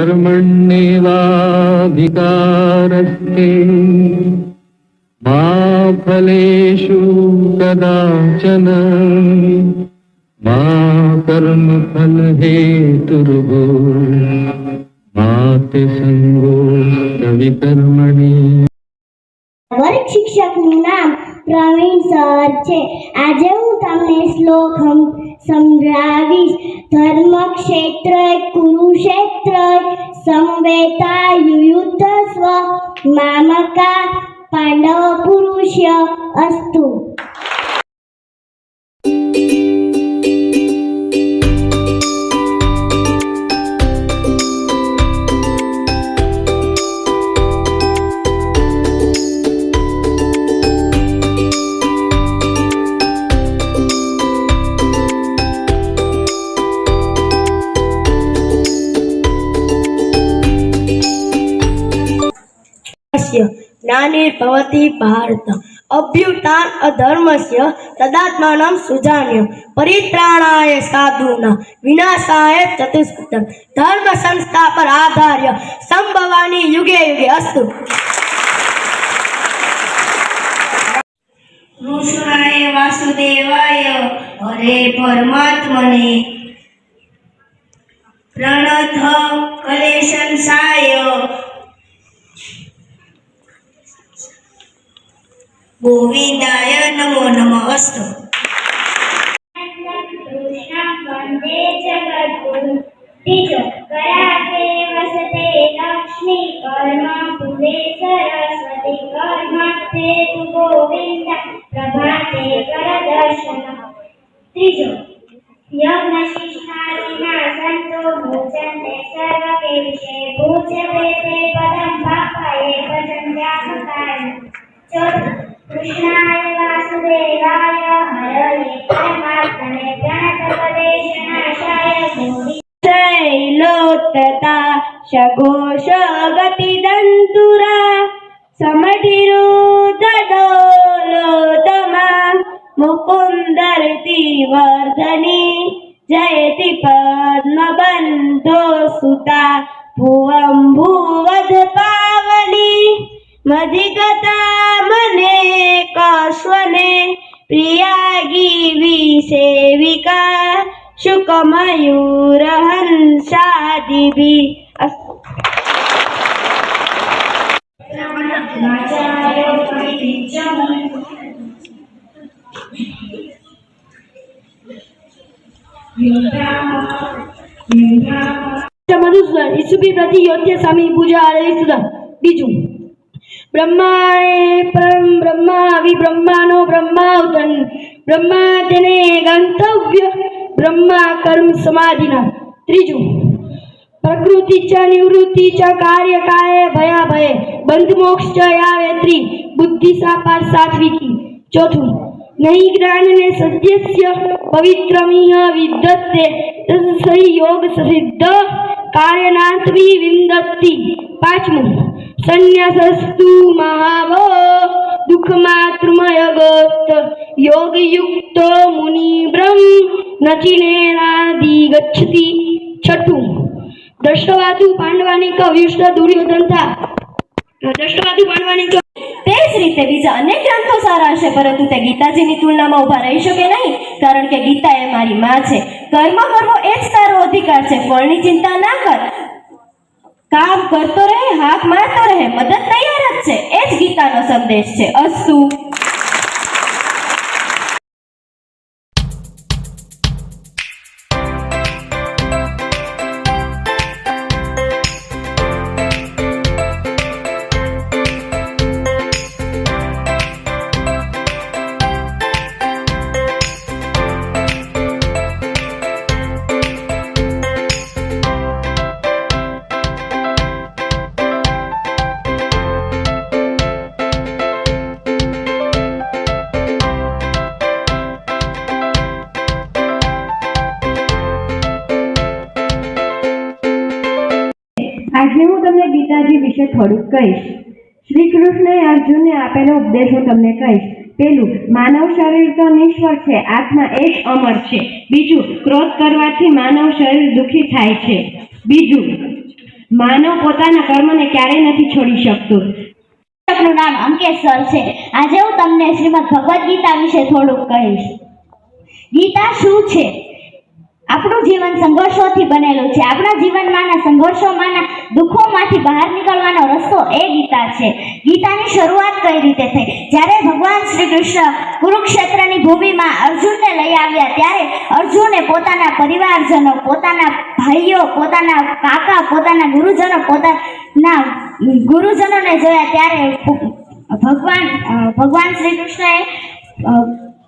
कर्मण्येवाधिकारस्ते। मा फलेषु कदाचन मा कर्मफलहेतुर्भो मा ते सङ्गो शिक्षक नाम પ્રવીણ સર છે. આજે હું તમને શ્લોક સંભળાવીશ ધર્મ ક્ષેત્ર કુરુક્ષેત્ર સંવેતા યુયુદ્ધ સ્વ, મામકા, પાંડવ, પુરુષ્ય, અસ્તુ. જ્ઞાનિર્ભવતી ભારત અભ્યુત્થાન અધર્મસ્ય તદાત્માનમ સુજામ્ય પરિત્રાણાય સાધુના વિનાશાય ચતુષ્કૃત ધર્મ સંસ્થા પર આધાર્ય સંભવાની યુગે યુગે અસ્તુ. કૃષ્ણાય વાસુદેવાય, હરે પરમાત્મને. પ્રણથ કલે ગોવિંદાય નમો નમઃ અસ્તુ. વંદે ત્રીજો કરાતે વસતે લક્ષ્મી કર્મ ભુવે સરસ્વતી કર્મ તે તુ પ્રભાતે કર ત્રીજો યજ્ઞ શિષ્ટાદિના સંતો ભોજન્તે સર્વ ભોજતે તે પદમ બાપાએ ભજન વ્યાપકાય ચોથું कृष्णाय वासुदेवाय हरये परमात्मने प्रणतपदेशनाशाय गौरी शैलोत्तता शघोष गतिदन्तुरा समधिरुदडोलोदमा वर्धनी जयति पद्मबन्धो सुता भुवम् ઈસુભી પ્રતિ યોગ્ય સ્વામી પૂજા સુદન બીજું, બ્રહ્માએ બ્રહ્મા વિબ્રહ્માનો બ્રહ્માવતન. બ્રહ્મા તેને ગંતવ્ય બ્રહ્મા કર્મ સમાધિના. ત્રીજું प्रकृतीच्या निवृत्तीच्या कार्य काय भयाभय. भय या वेत्री. बुद्धीचा पार सात्विकी चौथू नहीं ज्ञानने सद्यस्य पवित्रमिह विद्यते. तसही योग सिद्ध कार्यनात्मी विंदती पाचमू संन्यासस्तु महावो. दुःखमातृमय गोप्त योगयुक्त ब्रह्म नचिनेनादि गच्छति छटू દ્રષ્ટવાદુ પાંડવાની ક વ્યુષ્ટ દુર્યોધન થા. દ્રષ્ટવાદુ પાંડવાની તે જ રીતે બીજા અનેક ગ્રંથો સારા હશે પરંતુ તે ગીતાજીની તુલનામાં ઊભા રહી શકે નહીં, કારણ કે ગીતા એ મારી માં છે. કર્મ કરવો એ જ તારો અધિકાર છે, ફળની ચિંતા ના કર. કામ કરતો રહે, હાથ મારતો રહે, મદદ તૈયાર જ છે, એ જ ગીતાનો સંદેશ છે. અસ્તુ. થોડુંક કહીશ. શ્રી કૃષ્ણએ અર્જુનને આપેલો ઉપદેશ હું તમને કહીશ. પેલું, માનવ શરીર તો નિષ્ફળ છે, આત્મા એક અમર છે. બીજું, ક્રોધ કરવાથી માનવ શરીર દુઃખી થાય છે. બીજું, માનવ પોતાના કર્મને ક્યારેય નથી છોડી શકતો. આપનું નામ અંકેશ સર છે. આજે હું તમને શ્રીમદ ભગવદ્ ગીતા વિશે થોડુંક કહીશ. ગીતા શું છે? આપણું જીવન સંઘર્ષોથી બનેલું છે. આપણા જીવનમાંના સંઘર્ષોમાંના દુઃખોમાંથી બહાર નીકળવાનો રસ્તો એ ગીતા છે. ગીતાની શરૂઆત કઈ રીતે થઈ? જ્યારે ભગવાન શ્રી કૃષ્ણ કુરુક્ષેત્રની ભૂમિમાં અર્જુનને લઈ આવ્યા, ત્યારે અર્જુને પોતાના પરિવારજનો, પોતાના ભાઈઓ, પોતાના કાકા, પોતાના ગુરુજનો, પોતાના ગુરુજનોને જોયા ત્યારે ભગવાન ભગવાન શ્રી કૃષ્ણએ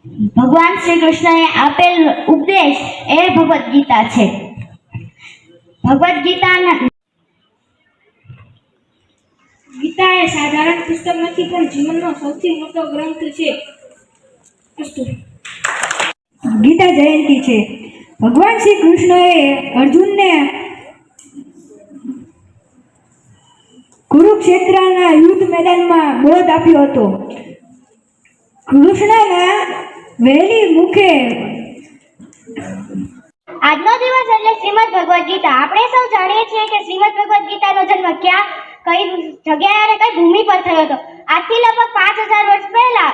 ભગવાન શ્રી કૃષ્ણએ આપેલ ઉપદેશ એ ભગવદ્ ગીતા છે. ભગવદ્ ગીતાના ગીતા એ સાધારણ પુસ્તક નથી પણ જીવનનો સૌથી મોટો ગ્રંથ છે. અસ્તુ ગીતા જયંતી છે. ભગવાન શ્રી કૃષ્ણએ અર્જુનને કુરુક્ષેત્રના યુદ્ધ મેદાનમાં બોધ આપ્યો હતો. કૃષ્ણના વહેલી મુખે. આજનો દિવસ એટલે શ્રીમદ ભગવદ્ ગીતા. આપણે સૌ જાણીએ છીએ કે શ્રીમદ ભગવદ્ ગીતાનો જન્મ ક્યાં, કઈ જગ્યાએ અને કઈ ભૂમિ પર થયો હતો. આજથી લગભગ પાંચ હજાર વર્ષ પહેલા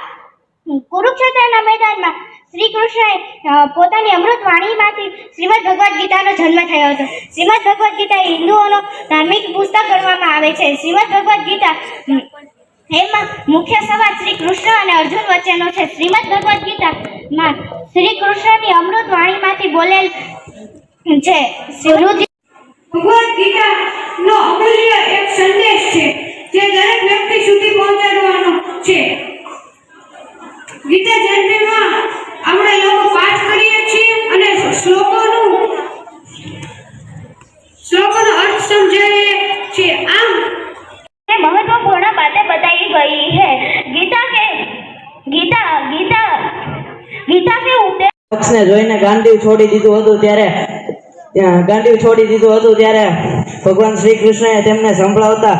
કુરુક્ષેત્રના મેદાનમાં શ્રી કૃષ્ણએ પોતાની અમૃત વાણીમાંથી શ્રીમદ ભગવદ્ ગીતાનો જન્મ થયો હતો. શ્રીમદ ભગવદ્ ગીતા હિન્દુઓનો ધાર્મિક પુસ્તક ગણવામાં આવે છે. શ્રીમદ ભગવદ્ ગીતા એમાં મુખ્ય સંવાદ શ્રી કૃષ્ણ અને અર્જુન વચ્ચેનો છે. શ્રીમદ ભગવદ્ ગીતામાં શ્રી કૃષ્ણની અમૃત વાણીમાંથી બોલેલ છે. ભગવદ્ ગીતાનો અમૂલ્ય એક સંદેશ છે. પક્ષને જોઈને ગાંધી છોડી દીધું હતું ત્યારે ગાંધી છોડી દીધું હતું ત્યારે ભગવાન શ્રી કૃષ્ણએ તેમને સંભળાવતા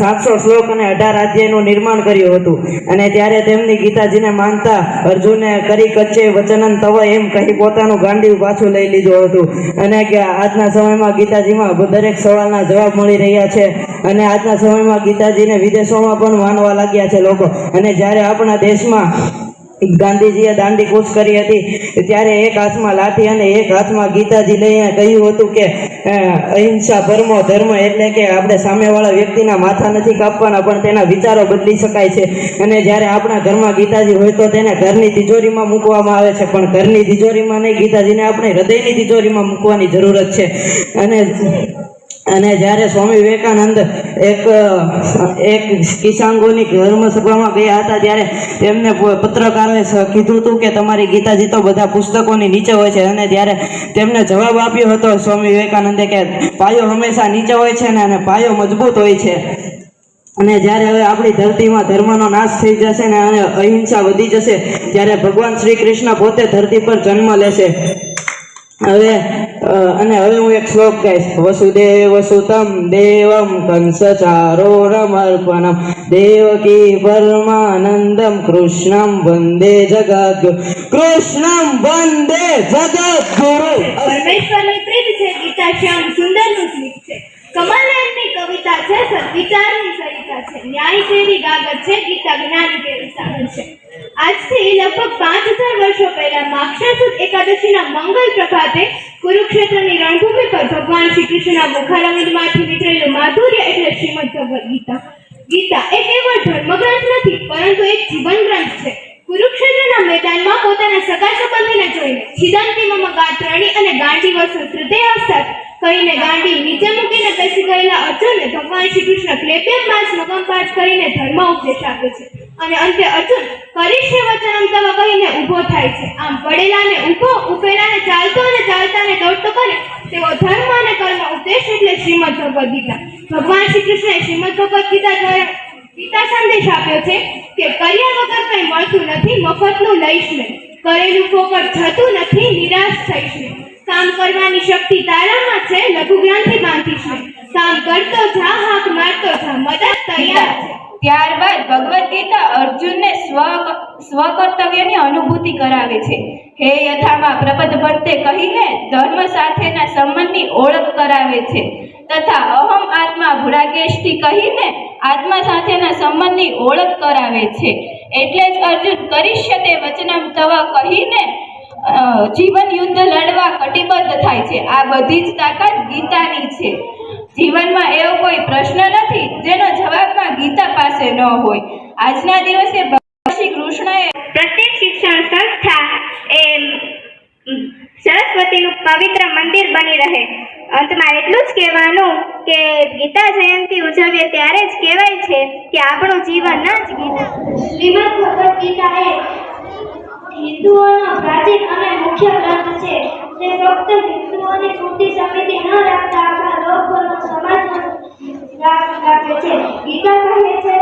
સાતસો શ્લોક અને અઢાર અધ્યાયનું નિર્માણ કર્યું હતું. અને ત્યારે તેમની ગીતાજીને માનતા અર્જુને કરી કચ્છે વચનન તવ એમ કહી પોતાનું ગાંડીવ પાછું લઈ લીધું હતું. અને કે આજના સમયમાં ગીતાજીમાં દરેક સવાલના જવાબ મળી રહ્યા છે. અને આજના સમયમાં ગીતાજીને વિદેશોમાં પણ માનવા લાગ્યા છે લોકો. અને જ્યારે આપણા દેશમાં ગાંધીજીએ દાંડી કૂચ કરી હતી. ત્યારે એક હાથમાં લાઠી અને એક હાથમાં ગીતાજી લઈને કહ્યું હતું કે અહિંસા પરમો ધર્મ એટલે કે આપણે સામેવાળા વ્યક્તિના માથા નથી કાપવાના, પણ તેના વિચારો બદલી શકાય છે. અને જ્યારે આપણા ઘરમાં ગીતાજી હોય તો તેને ઘરની તિજોરીમાં મૂકવામાં આવે છે, પણ ઘરની તિજોરીમાં નહીં. ગીતાજીને આપણે હૃદયની તિજોરીમાં મૂકવાની જરૂરત છે. અને અને જ્યારે સ્વામી વિવેકાનંદ એક એક કિસાંગોની ધર્મસભામાં ગયા હતા, ત્યારે તેમને પત્રકારોએ કીધું હતું કે તમારી ગીતાજી તો બધા પુસ્તકોની નીચે હોય છે. અને ત્યારે તેમને જવાબ આપ્યો હતો સ્વામી વિવેકાનંદે કે પાયો હંમેશા નીચે હોય છે ને, અને પાયો મજબૂત હોય છે. અને જ્યારે હવે આપણી ધરતીમાં ધર્મનો નાશ થઈ જશે ને, અને અહિંસા વધી જશે, ત્યારે ભગવાન શ્રી કૃષ્ણ પોતે ધરતી પર જન્મ લેશે. હવે અને હવે હું એક શ્લોક કહીશ. વસુદેવ સુતમ દેવમ કંસ ચારો રમર્પણમ દેવકી પરમાનંદમ કૃષ્ણમ વંદે જગદ્ગુરુ કૃષ્ણમ વંદે જગદ્ગુરુ. પરમેશ્વરની પ્રીત છે ગીતા શ્યામ સુંદરનું સ્મિત છે. કમલનાથની કવિતા છે સદવિચારની સરિતા છે. ન્યાય જેવી ગાગર છે ગીતા જ્ઞાન જેવી સાગર છે. આજથી લગભગ પાંચ હજાર વર્ષો પહેલા માક્ષરસુદ એકાદશીના મંગલ પ્રભાતે કુરુક્ષેત્રની રણભૂમિ પર ભગવાન શ્રી કૃષ્ણના મુખારવિંદમાંથી નીકળેલું માધુર્ય એટલે શ્રીમદ ભગવદ ગીતા. ગીતા એ કેવળ ધર્મગ્રંથ નથી, પરંતુ એક જીવન ગ્રંથ છે. કુરુક્ષેત્રના મેદાનમાં પોતાના સગા સંબંધીને જોઈને છિદંતી મમ ગાત્રણી અને ગાંડી વર્ષો હૃદય હસ્તાત કહીને ગાંડી નીચે મૂકીને બેસી ગયેલા અર્જુનને ભગવાન શ્રી કૃષ્ણ ક્લેપ્યમ માસ મગમ પાઠ કરીને ધર્મ ઉપદેશ આપે છે. અને અંતે અર્જુન કરીશે વચનમ તવ કહીને ઊભો થાય છે. આમ પડેલાને ઊભો, ઉભેલાને ચાલતો અને ચાલતાને દોડતો કરે તેવો ધર્મ અને કર્મ ઉપદેશ એટલે શ્રીમદ ભગવદ્ ગીતા. ભગવાન શ્રી કૃષ્ણએ શ્રીમદ ભગવદ ગીતા દ્વારા ગીતા સંદેશ આપ્યો છે કે કર્યા વગર કંઈ મળતું નથી, મફતનું લઈશ નહીં. કરેલું ફોકટ જતું નથી, નિરાશ થઈશ નહીં. કામ કરવાની શક્તિ તારામાં છે, લઘુ જ્ઞાનથી બાંધીશું કામ કરતો જા, હાથ મારતો જા, મદદ તૈયાર છે. ત્યારબાદ ભગવદ્ ગીતા અર્જુનને સ્વ સ્વકર્તવ્યની અનુભૂતિ કરાવે છે. હે યથામાં પ્રબધ ભટ્ટે કહીને ધર્મ સાથેના સંબંધની ઓળખ કરાવે છે. તથા અહમ આત્મા ભૂડાકેશથી કહીને આત્મા સાથેના સંબંધની ઓળખ કરાવે છે. એટલે જ અર્જુન કરીશ્યતે વચનમ તવા કહીને જીવન યુદ્ધ લડવા કટિબદ્ધ થાય છે. આ બધી જ તાકાત ગીતાની છે. જીવનમાં એવો કોઈ પ્રશ્ન નથી જેનો જવાબમાં ગીતા પાસે ન હોય. આજના દિવસે ભગવાન શ્રી કૃષ્ણએ પ્રત્યેક શિક્ષણ સંસ્થા એ સરસ્વતીનું પવિત્ર મંદિર બની રહે. અંતમાં એટલું જ કહેવાનું કે ગીતા જયંતિ ઉજવીએ ત્યારે જ કહેવાય છે કે આપણું જીવન જ ગીતા. શ્રીમદ ભગવદ ગીતા એ હિન્દુઓનો પ્રાચીન અને મુખ્ય ગ્રંથ છે. તે ફક્ત હિન્દુઓની પૂરતી સમિતિ ન રાખતા આખા લોકોનો સમાજ રાખે છે. ગીતા કહે છે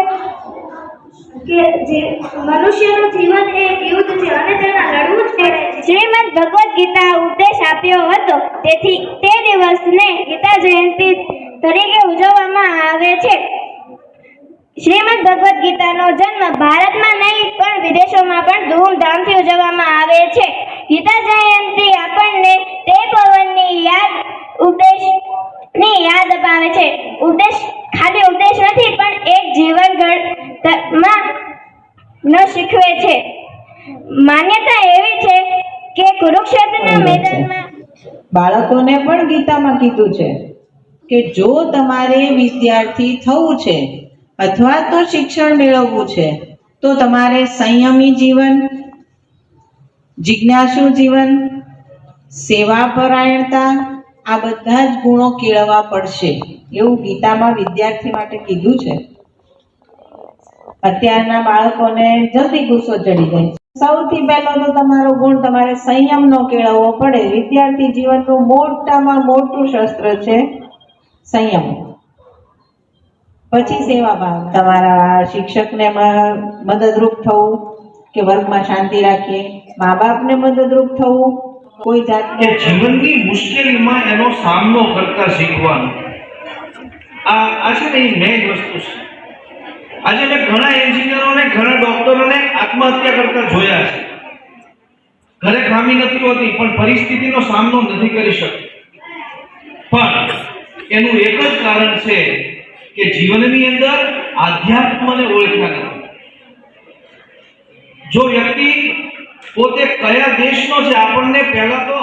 ભગવદ ગીતા ઉપદેશ આપ્યો હતો. તેથી તે દિવસને ગીતા જયંતિ તરીકે ઉજવવામાં આવે છે. શ્રીમદ ભગવદ્ ગીતાનો જન્મ ભારતમાં વિદેશોમાં પણ ધૂમધામથી ઉજવવામાં આવે છે. ગીતા જયંતિ આપણને તે પવનની યાદ ઉપદેશની યાદ અપાવે છે. ઉપદેશ ખાલી ઉપદેશ નથી પણ એક જીવન ઘડમાં ન શીખવે છે. માન્યતા એવી છે કે કુરુક્ષેત્રના મેદાનમાં બાળકોને પણ ગીતામાં કીધું છે કે જો તમારે વિદ્યાર્થી થવું છે અથવા તો શિક્ષણ મેળવવું છે તો તમારે સંયમી જીવન, જિજ્ઞાસુ જીવન, સેવાપરાયણતા, આ બધા જ ગુણો કેળવવા પડશે. એવું ગીતામાં વિદ્યાર્થી માટે કીધું છે. અત્યારના બાળકોને જલ્દી ગુસ્સો ચડી જાય છે. સૌથી પહેલો તો તમારો ગુણ તમારે સંયમનો કેળવવો પડે. વિદ્યાર્થી જીવનનું મોટામાં મોટું શસ્ત્ર છે સંયમ. પછી સેવાભાવ તમારા શિક્ષકને મદદરૂપ થવું કે વર્ગમાં શાંતિ રાખીએ? મા બાપને મદદરૂપ થવું? કોઈ જાતને? જીવનની મુશ્કેલીમાં એનો સામનો કરતા શીખવાનું. આ આ છે ને મેઇન વસ્તુ છે. આજે મેં ઘણા એન્જિનિયરોને ઘણા ડોક્ટરોને આત્મહત્યા કરતા જોયા છે. ઘરે ખામી નથી હોતી, પણ પરિસ્થિતિનો સામનો નથી કરી શકતો. પણ એનું એક જ કારણ છે કે જીવનની અંદર આધ્યાત્મને ઓળખ્યા નથી. જો વ્યક્તિ પોતે કયા દેશનો છે, આપણને પહેલા તો